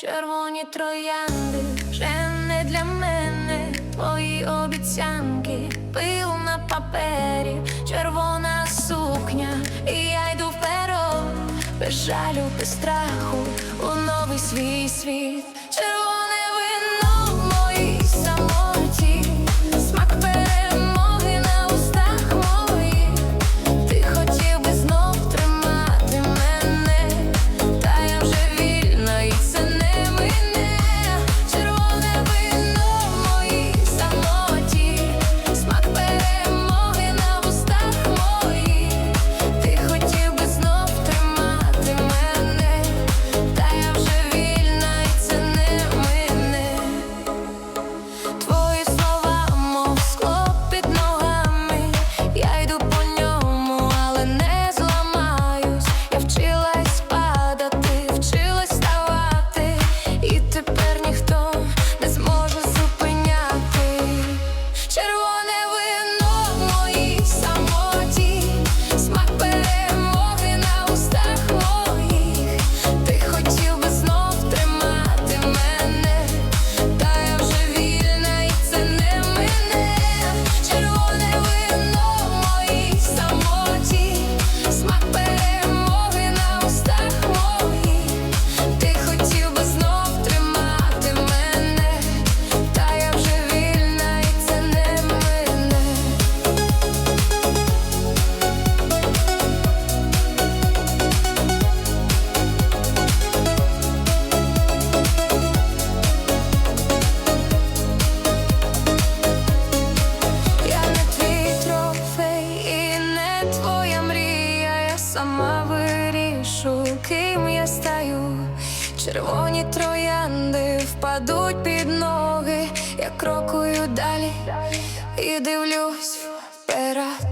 червоні троянди, вже не для мене твої обіцянки, пил на папері, червона сукня, і я йду вперед, без жалю, без страху у новий свій світ. червоні троянди впадуть під ноги. Я крокую далі і дивлюсь вперед.